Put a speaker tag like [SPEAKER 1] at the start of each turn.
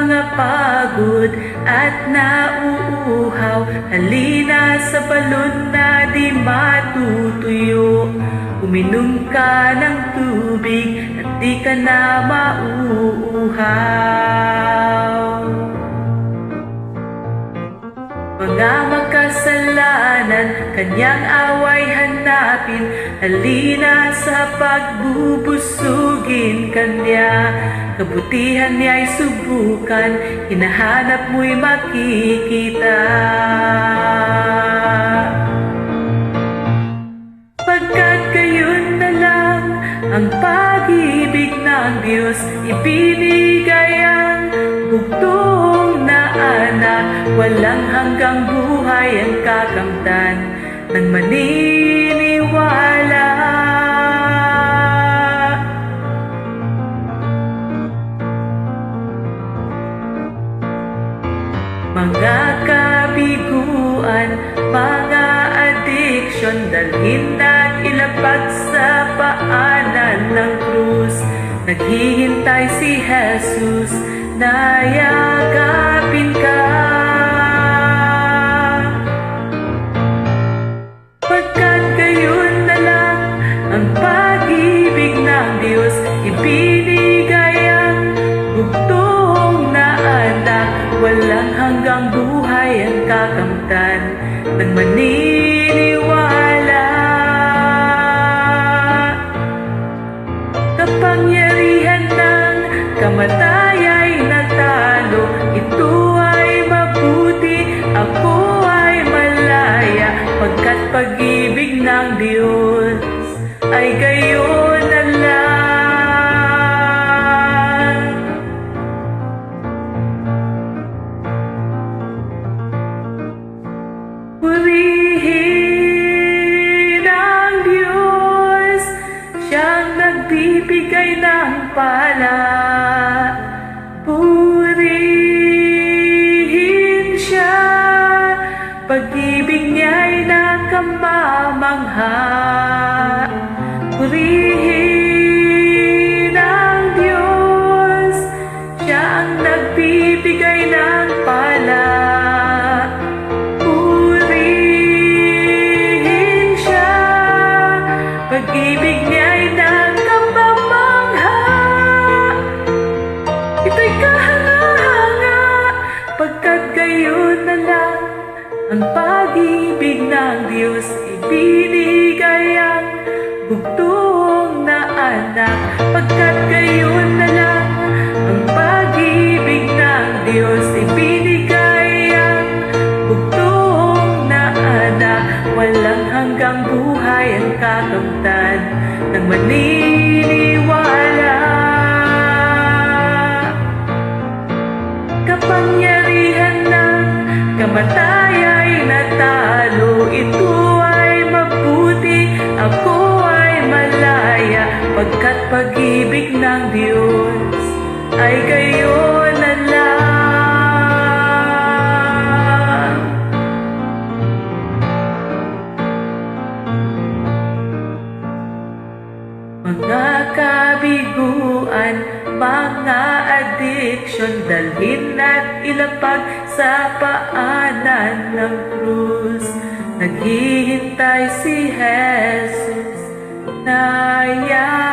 [SPEAKER 1] Mga pagod at nauuhaw. Halina sa balon na di matutuyo. Uminom ka ng tubig at di ka na mauuhaw. Mga makasalanan, kanyang away hanapin Halina sa pagbubusugin kanya. Kabutihan niya'y subukan, hinahanap mo'y makikita Mga kabiguan, mga addiction Dalhin at ilapag sa paanan ng krus. Naghihintay si Jesus na yakapin ka kakamtan ng maniniwala. Kapangyarihan ng kamatay ay natalo Ito ay mabuti, ako ay malaya Pagkat pag-ibig ng Diyos ay gayon nakamamangha. Purihin ang Diyos, siyang nagbibigay ng pala. Purihin siya, pag-ibig niya'y nagkapamangha. Ito'y kahanga-hanga, pagkat ang ng Diyos ibinigay ang bugtong na anak. Pagkat gayon na lang ang pag-ibig ng Diyos ibinigay ang bugtong na anak. Walang hanggang buhay ang kakamtan ng maniniwala. Mga kabiguan, mga addiction Dalhin at ilapag sa paanan ng krus. Naghihintay si Jesus na yakapin